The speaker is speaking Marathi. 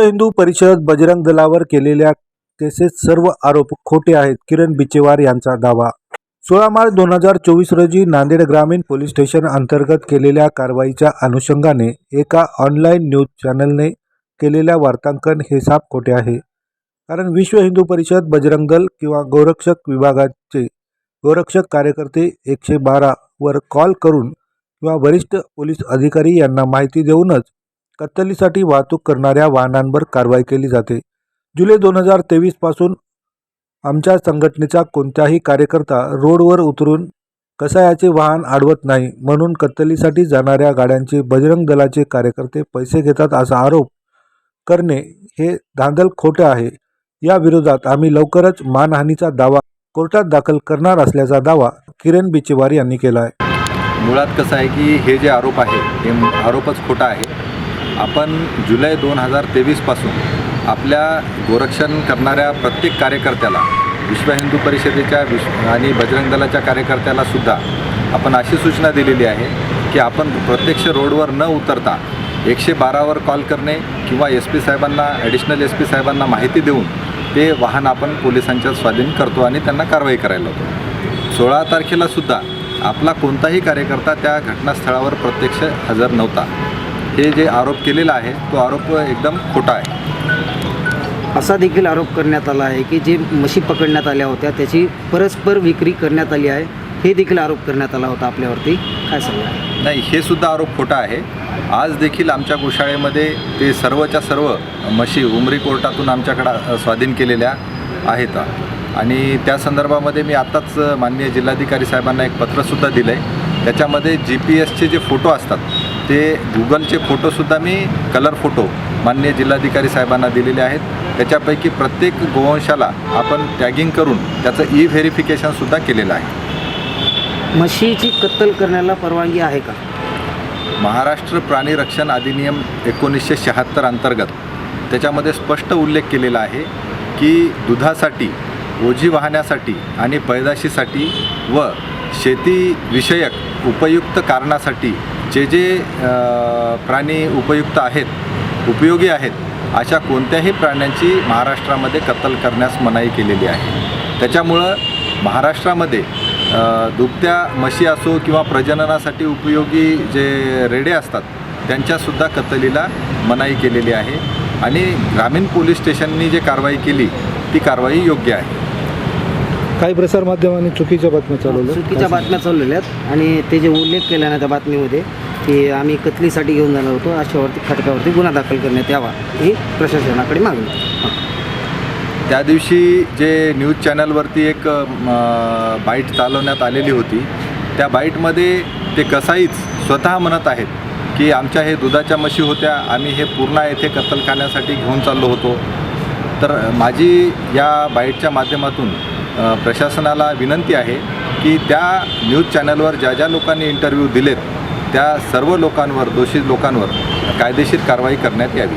हिंदू परिषद बजरंग दलावर केलेल्या तसेच सर्व आरोप खोटे आहेत किरण बिचेवार यांचा दावा. सोळा मार्च दोन हजार चोवीस रोजी नांदेड ग्रामीण पोलीस स्टेशन अंतर्गत केलेल्या कारवाईच्या अनुषंगाने एका ऑनलाईन न्यूज चॅनलने केलेल्या वार्तांकन हे साफ खोटे आहे. कारण विश्व हिंदू परिषद बजरंग दल किंवा गोरक्षक विभागाचे गोरक्षक कार्यकर्ते एकशे बारावर कॉल करून किंवा वरिष्ठ पोलीस अधिकारी यांना माहिती देऊनच कत्तलीसाठी वाहतूक करणाऱ्या वाहनांवर कारवाई केली जाते. जुलै दोन हजार तेवीसपासून आमच्या संघटनेचा कोणताही कार्यकर्ता रोडवर उतरून कसायाचे वाहन अडवत नाही म्हणून कत्तलीसाठी जाणाऱ्या गाड्यांचे बजरंग दलाचे कार्यकर्ते पैसे घेतात असा आरोप करणे हे धांदल खोटे आहे. या विरोधात आम्ही लवकरच मानहानीचा दावा कोर्टात दाखल करणार असल्याचा दावा किरण बिचेवार यांनी केला आहे मुळात कसं आहे की हे जे आरोप आहे हे आरोपच खोटा आहे. आपण जुलै दोन हजार तेवीसपासून आपल्या गोरक्षण करणाऱ्या प्रत्येक कार्यकर्त्याला विश्व हिंदू परिषदेच्या विश्व आणि बजरंग दलाच्या कार्यकर्त्याला सुद्धा आपण अशी सूचना दिलेली आहे की आपण प्रत्यक्ष रोडवर न उतरता एकशे बारावर कॉल करणे किंवा एस पी साहेबांना ॲडिशनल एस पी साहेबांना माहिती देऊन ते वाहन आपण पोलिसांच्या स्वाधीन करतो आणि त्यांना कारवाई करायला लावतो. सोळा तारखेलासुद्धा आपला कोणताही कार्यकर्ता त्या घटनास्थळावर प्रत्यक्ष हजर नव्हता. हे जे आरोप केलेला आहे तो आरोप एकदम खोटा आहे. असा देखील आरोप करण्यात आला आहे की जे म्हशी पकडण्यात आल्या होत्या त्याची परस्पर विक्री करण्यात आली आहे हे देखील आरोप करण्यात आला होता आपल्यावरती. काय सांगा नाही हे सुद्धा आरोप खोटा आहे. आज देखील आमच्या गोशाळेमध्ये ते सर्वच्या सर्व म्हशी उमरी कोर्टातून आमच्याकडं स्वाधीन केलेल्या आहेत. आणि त्या संदर्भामध्ये मी आत्ताच माननीय जिल्हाधिकारी साहेबांना एक पत्रसुद्धा दिलं आहे त्याच्यामध्ये जी पी एसचे जे फोटो असतात ते गुगलचे फोटोसुद्धा मी कलर फोटो माननीय जिल्हाधिकारी साहेबांना दिलेले आहेत. त्याच्यापैकी प्रत्येक गोवंशाला आपण टॅगिंग करून त्याचं ई व्हेरिफिकेशनसुद्धा केलेलं आहे. म्हशीची कत्तल करण्याला परवानगी आहे का? महाराष्ट्र प्राणी रक्षण अधिनियम एकोणीसशे शहात्तर अंतर्गत त्याच्यामध्ये स्पष्ट उल्लेख केलेला आहे की दुधासाठी ओझी वाहण्यासाठी आणि पैदाशीसाठी व शेतीविषयक उपयुक्त कारणासाठी जे जे प्राणी उपयुक्त आहेत उपयोगी आहेत अशा कोणत्याही प्राण्यांची महाराष्ट्रामध्ये कत्तल करण्यास मनाई केलेली आहे. त्याच्यामुळं महाराष्ट्रामध्ये दुभत्या म्हशी असो किंवा प्रजननासाठी उपयोगी जे रेडे असतात त्यांच्यासुद्धा कत्तलीला मनाई केलेली आहे आणि ग्रामीण पोलीस स्टेशननी जे कारवाई केली ती कारवाई योग्य आहे. काही प्रसारमाध्यमांनी चुकीच्या बातम्या चालवल्या. चुकीच्या बातम्या चाललेल्या आहेत. आणि ते जे उल्लेख केला ना त्या बातमीमध्ये की आम्ही कतलीसाठी घेऊन जाणार होतो अशावरती खटकावरती गुन्हा दाखल करण्यात यावा ही प्रशासनाकडे मागणी. त्या दिवशी जे न्यूज चॅनलवरती एक बाईट चालवण्यात आलेली होती. त्या बाईटमध्ये ते कसाईच स्वतः म्हणत आहेत की आमच्या हे दुधाच्या म्हशी होत्या आम्ही हे पूर्णा येथे कत्तलखान्यासाठी घेऊन चाललो होतो. तर माझी या बाईटच्या माध्यमातून प्रशासनाला विनंती आहे की त्या न्यूज चॅनलवर ज्या ज्या लोकांनी इंटरव्ह्यू दिलेत त्या सर्व लोकांवर दोषी लोकांवर कायदेशीर कारवाई करण्यात यावी.